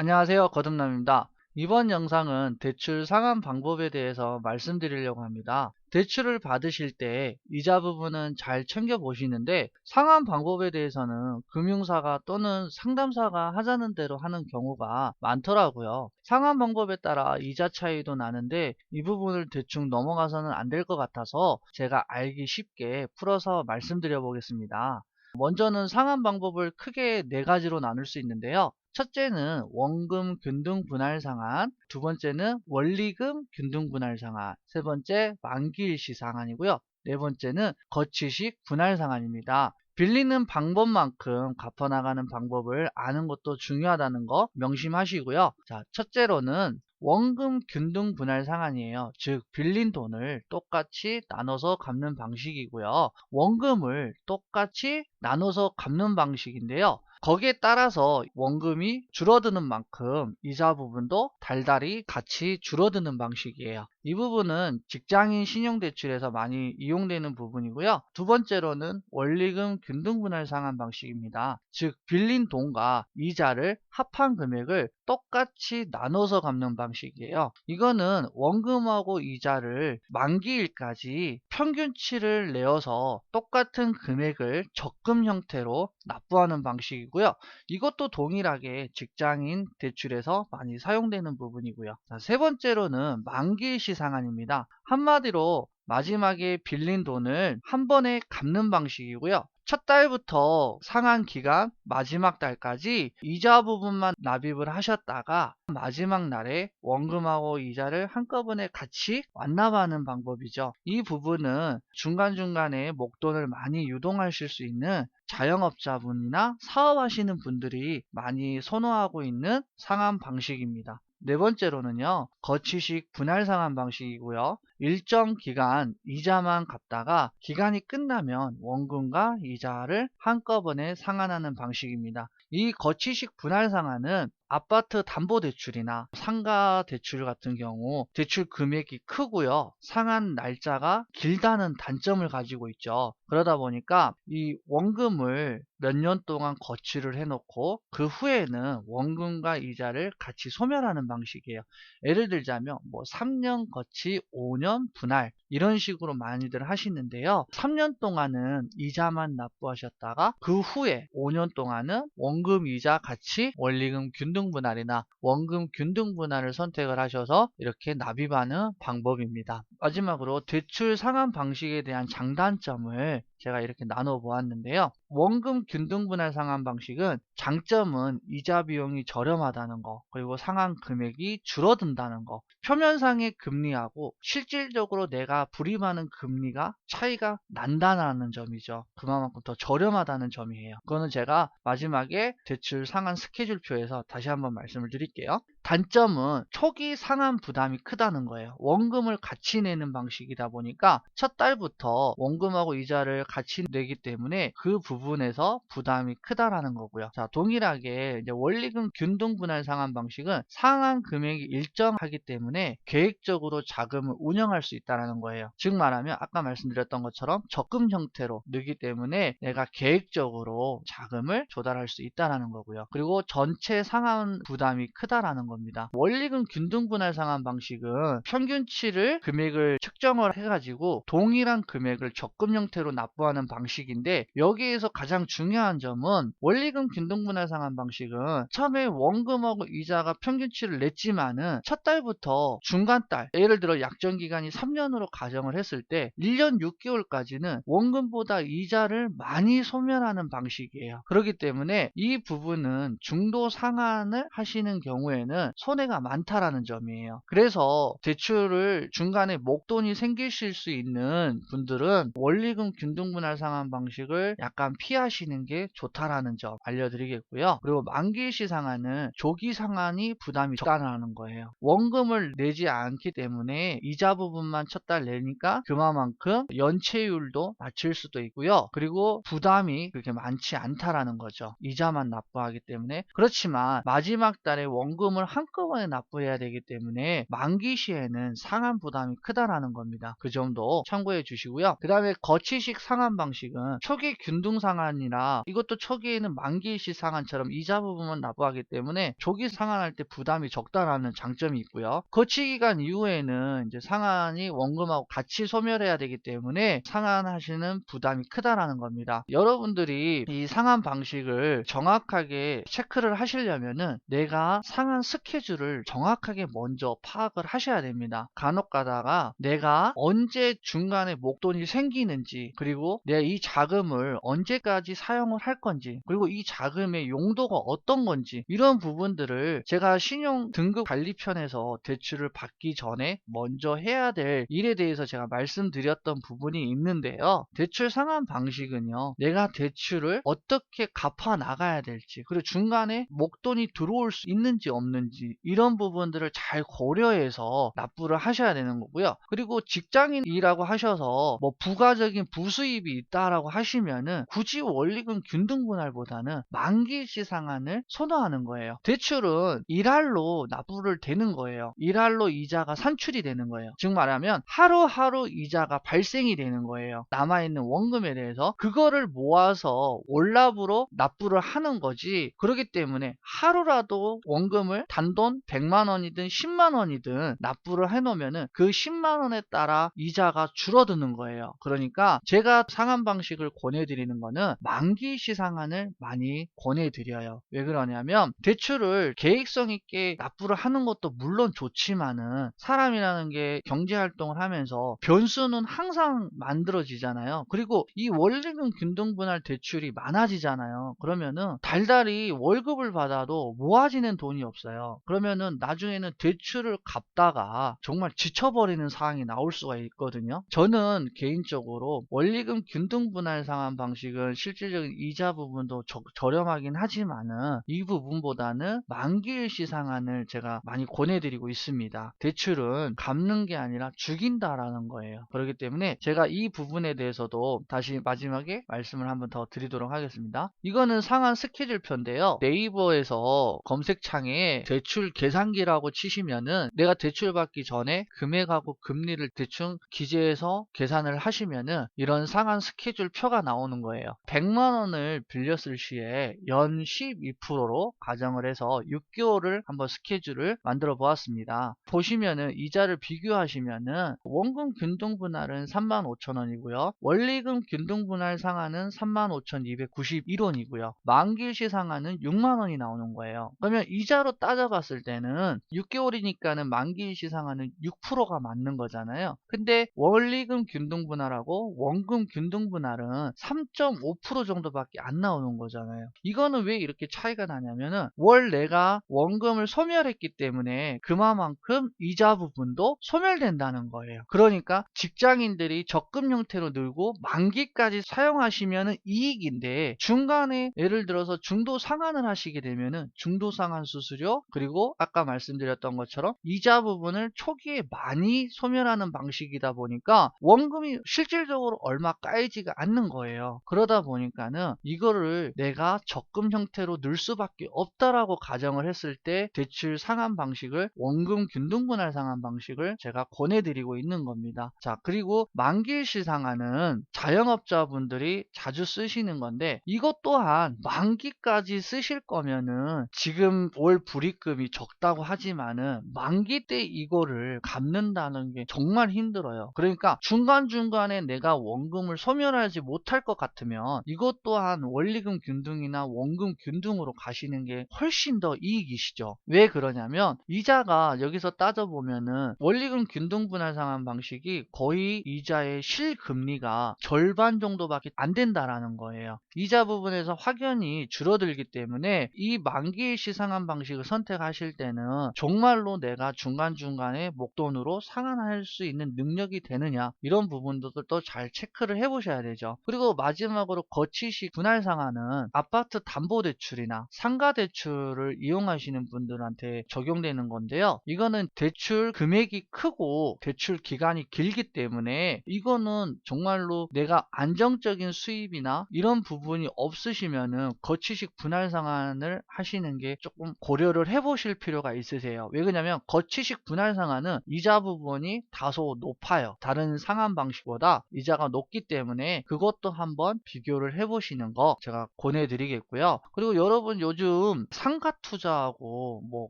안녕하세요. 거듭남입니다. 이번 영상은 대출 상환 방법에 대해서 말씀드리려고 합니다. 대출을 받으실 때 이자 부분은 잘 챙겨 보시는데 상환 방법에 대해서는 금융사가 또는 상담사가 하자는 대로 하는 경우가 많더라고요. 상환 방법에 따라 이자 차이도 나는데 이 부분을 대충 넘어가서는 안 될 것 같아서 제가 알기 쉽게 풀어서 말씀드려 보겠습니다. 먼저는 상환 방법을 크게 네 가지로 나눌 수 있는데요. 첫째는 원금 균등 분할 상환, 두 번째는 원리금 균등 분할 상환, 세 번째 만기 일시 상환이고요. 네 번째는 거치식 분할 상환입니다. 빌리는 방법만큼 갚아나가는 방법을 아는 것도 중요하다는 거 명심하시고요. 자, 첫째로는 원금 균등 분할 상환이에요. 즉 빌린 돈을 똑같이 나눠서 갚는 방식이고요. 원금을 똑같이 나눠서 갚는 방식인데요. 거기에 따라서 원금이 줄어드는 만큼 이자 부분도 달달이 같이 줄어드는 방식이에요. 이 부분은 직장인 신용대출에서 많이 이용되는 부분이고요. 두 번째로는 원리금 균등분할 상환 방식입니다. 즉 빌린 돈과 이자를 합한 금액을 똑같이 나눠서 갚는 방식이에요. 이거는 원금하고 이자를 만기일까지 평균치를 내어서 똑같은 금액을 적금 형태로 납부하는 방식이고요. 이것도 동일하게 직장인 대출에서 많이 사용되는 부분이고요. 자, 세 번째로는 만기일시 상환입니다. 한마디로 마지막에 빌린 돈을 한 번에 갚는 방식이고요. 첫 달부터 상한 기간 마지막 달까지 이자 부분만 납입을 하셨다가 마지막 날에 원금하고 이자를 한꺼번에 같이 완납하는 방법이죠. 이 부분은 중간중간에 목돈을 많이 유동하실 수 있는 자영업자분이나 사업하시는 분들이 많이 선호하고 있는 상환 방식입니다. 네 번째로는요, 거치식 분할 상환 방식이고요. 일정 기간 이자만 갚다가 기간이 끝나면 원금과 이자를 한꺼번에 상환하는 방식입니다. 이 거치식 분할 상환은 아파트 담보대출이나 상가 대출 같은 경우 대출 금액이 크고요. 상한 날짜가 길다는 단점을 가지고 있죠. 그러다 보니까 이 원금을 몇 년 동안 거치를 해놓고 그 후에는 원금과 이자를 같이 소멸하는 방식이에요. 예를 들자면 뭐 3년 거치 5년 분할 이런 식으로 많이들 하시는데요. 3년 동안은 이자만 납부하셨다가 그 후에 5년 동안은 원금 이자 같이 원리금 균등 분할이나 원금 균등 분할을 선택을 하셔서 이렇게 납입하는 방법입니다. 마지막으로 대출 상환 방식에 대한 장단점을 제가 이렇게 나눠 보았는데요. 원금 균등 분할 상환 방식은 장점은 이자 비용이 저렴하다는 거, 그리고 상환 금액이 줄어든다는 거, 표면상의 금리하고 실질적으로 내가 불입하는 금리가 차이가 난다는 점이죠. 그만큼 더 저렴하다는 점이에요. 그거는 제가 마지막에 대출 상환 스케줄표에서 다시 한번 말씀을 드릴게요. 단점은 초기 상환 부담이 크다는 거예요. 원금을 같이 내는 방식이다 보니까 첫 달부터 원금하고 이자를 같이 내기 때문에 그 부분에서 부담이 크다라는 거고요. 자, 동일하게 원리금 균등 분할 상환 방식은 상환 금액이 일정하기 때문에 계획적으로 자금을 운영할 수 있다는 거예요. 즉 말하면 아까 말씀드렸던 것처럼 적금 형태로 넣기 때문에 내가 계획적으로 자금을 조달할 수 있다는 거고요. 그리고 전체 상환 부담이 크다라는 겁니다. 겁니다. 원리금 균등 분할 상환 방식은 평균치를 금액을 측정을 해가지고 동일한 금액을 적금 형태로 납부하는 방식인데 여기에서 가장 중요한 점은 원리금 균등 분할 상환 방식은 처음에 원금하고 이자가 평균치를 냈지만은 첫 달부터 중간 달 예를 들어 약정 기간이 3년으로 가정을 했을 때 1년 6개월까지는 원금보다 이자를 많이 소멸하는 방식이에요. 그렇기 때문에 이 부분은 중도 상환을 하시는 경우에는 손해가 많다라는 점이에요. 그래서 대출을 중간에 목돈이 생기실 수 있는 분들은 원리금 균등분할 상환 방식을 약간 피하시는 게 좋다라는 점 알려드리겠고요. 그리고 만기시 상환은 조기 상환이 부담이 적다는 거예요. 원금을 내지 않기 때문에 이자 부분만 첫 달 내니까 그만큼 연체율도 낮출 수도 있고요. 그리고 부담이 그렇게 많지 않다라는 거죠. 이자만 납부하기 때문에 그렇지만 마지막 달에 원금을 한꺼번에 납부해야 되기 때문에 만기 시에는 상한 부담이 크다라는 겁니다. 그 점도 참고해 주시고요. 그 다음에 거치식 상한 방식은 초기 균등 상한이나 이것도 초기에는 만기 시 상한처럼 이자 부분만 납부하기 때문에 조기 상한할 때 부담이 적다라는 장점이 있고요. 거치 기간 이후에는 이제 상한이 원금하고 같이 소멸해야 되기 때문에 상한하시는 부담이 크다라는 겁니다. 여러분들이 이 상한 방식을 정확하게 체크를 하시려면은 내가 상한 스케줄을 정확하게 먼저 파악을 하셔야 됩니다. 간혹 가다가 내가 언제 중간에 목돈이 생기는지 그리고 내가 이 자금을 언제까지 사용을 할 건지 그리고 이 자금의 용도가 어떤 건지 이런 부분들을 제가 신용 등급 관리편에서 대출을 받기 전에 먼저 해야 될 일에 대해서 제가 말씀드렸던 부분이 있는데요. 대출 상환 방식은요. 내가 대출을 어떻게 갚아 나가야 될지 그리고 중간에 목돈이 들어올 수 있는지 없 는지 이런 부분들을 잘 고려해서 납부를 하셔야 되는 거고요. 그리고 직장인이라고 하셔서 뭐 부가적인 부수입이 있다라고 하시면은 굳이 원리금 균등 분할보다는 만기 시상한을 선호하는 거예요. 대출은 일할로 납부를 되는 거예요. 일할로 이자가 산출이 되는 거예요. 즉 말하면 하루하루 이자가 발생이 되는 거예요. 남아있는 원금에 대해서 그거를 모아서 월납으로 납부를 하는 거지 그렇기 때문에 하루라도 원금을 단돈 100만 원이든 10만 원이든 납부를 해놓으면은 그 10만 원에 따라 이자가 줄어드는 거예요. 그러니까 제가 상환 방식을 권해드리는 거는 만기 시상한을 많이 권해드려요. 왜 그러냐면 대출을 계획성 있게 납부를 하는 것도 물론 좋지만은 사람이라는 게 경제 활동을 하면서 변수는 항상 만들어지잖아요. 그리고 이 원리금 균등분할 대출이 많아지잖아요. 그러면은 달달이 월급을 받아도 모아지는 돈이 없어요. 그러면은 나중에는 대출을 갚다가 정말 지쳐버리는 상황이 나올 수가 있거든요. 저는 개인적으로 원리금 균등 분할 상환 방식은 실질적인 이자 부분도 저, 저렴하긴 하지만은 이 부분보다는 만기일시 상환을 제가 많이 권해드리고 있습니다. 대출은 갚는 게 아니라 죽인다라는 거예요. 그렇기 때문에 제가 이 부분에 대해서도 다시 마지막에 말씀을 한번 더 드리도록 하겠습니다. 이거는 상한 스케줄표인데요. 네이버에서 검색창에 대출 계산기라고 치시면은 내가 대출 받기 전에 금액하고 금리를 대충 기재해서 계산을 하시면은 이런 상한 스케줄 표가 나오는 거예요. 100만 원을 빌렸을 시에 연 12%로 가정을 해서 6개월을 한번 스케줄을 만들어 보았습니다. 보시면은 이자를 비교하시면은 원금 균등 분할은 35,000원이고요. 원리금 균등 분할 상한은 35,291원이고요. 만기일시 상한은 6만 원이 나오는 거예요. 그러면 이자로 따져 봤을 때는 6개월이니까는 만기일시 상한은 6%가 맞는 거잖아요. 근데 원리금 균등 분할하고 원금 균등 분할은 3.5% 정도밖에 안 나오는 거잖아요. 이거는 왜 이렇게 차이가 나냐면은 월 내가 원금을 소멸했기 때문에 그만큼 이자 부분도 소멸된다는 거예요. 그러니까 직장인들이 적금 형태로 늘고 만기까지 사용하시면 이익인데 중간에 예를 들어서 중도 상환을 하시게 되면은 중도 상환 수수료 그리고 아까 말씀드렸던 것처럼 이자 부분을 초기에 많이 소멸하는 방식이다 보니까 원금이 실질적으로 얼마 까이지가 않는 거예요. 그러다 보니까는 이거를 내가 적금 형태로 늘 수밖에 없다라고 가정을 했을 때 대출 상환 방식을 원금 균등분할 상환 방식을 제가 권해드리고 있는 겁니다. 자 그리고 만기일시 상환은 자영업자분들이 자주 쓰시는 건데 이것 또한 만기까지 쓰실 거면은 지금 월 불입 금이 적다고 하지만은 만기 때 이거를 갚는다는 게 정말 힘들어요. 그러니까 중간중간에 내가 원금을 소멸하지 못할 것 같으면 이것 또한 원리금 균등이나 원금 균등으로 가시는 게 훨씬 더 이익이시죠. 왜 그러냐면 이자가 여기서 따져보면은 원리금 균등 분할 상환 방식이 거의 이자의 실금리가 절반 정도밖에 안 된다라는 거예요. 이자 부분에서 확연히 줄어들기 때문에 이 만기일시 상환 방식을 선택 하실 때는 정말로 내가 중간중간에 목돈으로 상환할 수 있는 능력이 되느냐 이런 부분들도 잘 체크를 해보셔야 되죠. 그리고 마지막으로 거치식 분할 상환은 아파트 담보대출이나 상가대출을 이용하시는 분들한테 적용되는 건데요. 이거는 대출 금액이 크고 대출 기간이 길기 때문에 이거는 정말로 내가 안정적인 수입이나 이런 부분이 없으시면은 거치식 분할 상환을 하시는 게 조금 고려를 해 보실 필요가 있으세요. 왜 그러냐면 거치식 분할 상환은 이자 부분이 다소 높아요. 다른 상환 방식보다 이자가 높기 때문에 그것도 한번 비교를 해보시는 거 제가 권해드리겠고요. 그리고 여러분 요즘 상가 투자하고 뭐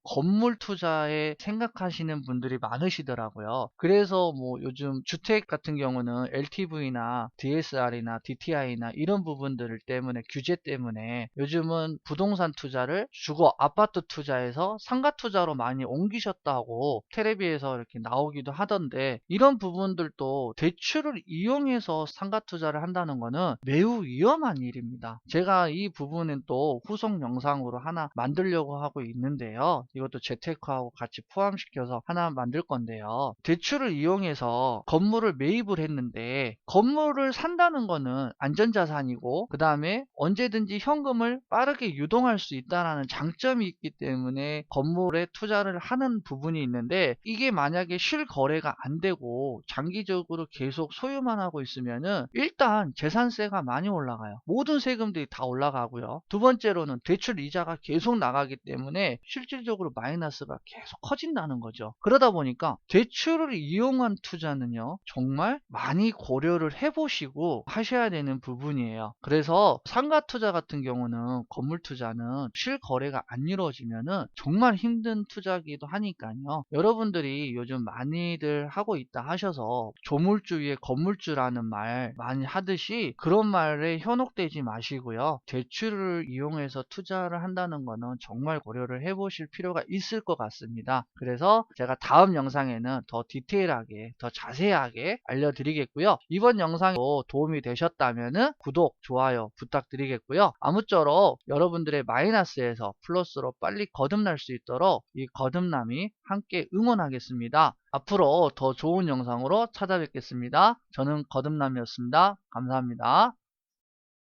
건물 투자에 생각하시는 분들이 많으시더라고요. 그래서 뭐 요즘 주택 같은 경우는 LTV나 DSR이나 DTI나 이런 부분들 때문에 규제 때문에 요즘은 부동산 투자를 주거 아파트 투자에서 상가 투자로 많이 옮기셨다고 텔레비에서 이렇게 나오기도 하던데 이런 부분들도 대출을 이용해서 상가 투자를 한다는 거는 매우 위험한 일입니다. 제가 이 부분은 또 후속 영상으로 하나 만들려고 하고 있는데요. 이것도 재테크하고 같이 포함시켜서 하나 만들 건데요. 대출을 이용해서 건물을 매입을 했는데 건물을 산다는 거는 안전자산이고 그 다음에 언제든지 현금을 빠르게 유동할 수 있다는 장점이 있기 때문에 건물에 투자를 하는 부분이 있는데 이게 만약에 실거래가 안 되고 장기적으로 계속 소유만 하고 있으면은 일단 재산세가 많이 올라가요. 모든 세금들이 다 올라가고요. 두 번째로는 대출 이자가 계속 나가기 때문에 실질적으로 마이너스가 계속 커진다는 거죠. 그러다 보니까 대출을 이용한 투자는요, 정말 많이 고려를 해보시고 하셔야 되는 부분이에요. 그래서 상가 투자 같은 경우는 건물 투자는 실거래가 안 이루어지면은 정말 힘든 투자기도 하니까요. 여러분들이 요즘 많이들 하고 있다 하셔서 조물주 위에 건물주라는 말 많이 하듯이 그런 말에 현혹되지 마시고요. 대출을 이용해서 투자를 한다는 거는 정말 고려를 해보실 필요가 있을 것 같습니다. 그래서 제가 다음 영상에는 더 디테일하게, 더 자세하게 알려드리겠고요. 이번 영상도 도움이 되셨다면 구독, 좋아요 부탁드리겠고요. 아무쪼록 여러분들의 마이너스에서 플러스로 빨리 거듭날 수 있도록 이 거듭남이 함께 응원하겠습니다. 앞으로 더 좋은 영상으로 찾아뵙겠습니다. 저는 거듭남이었습니다. 감사합니다.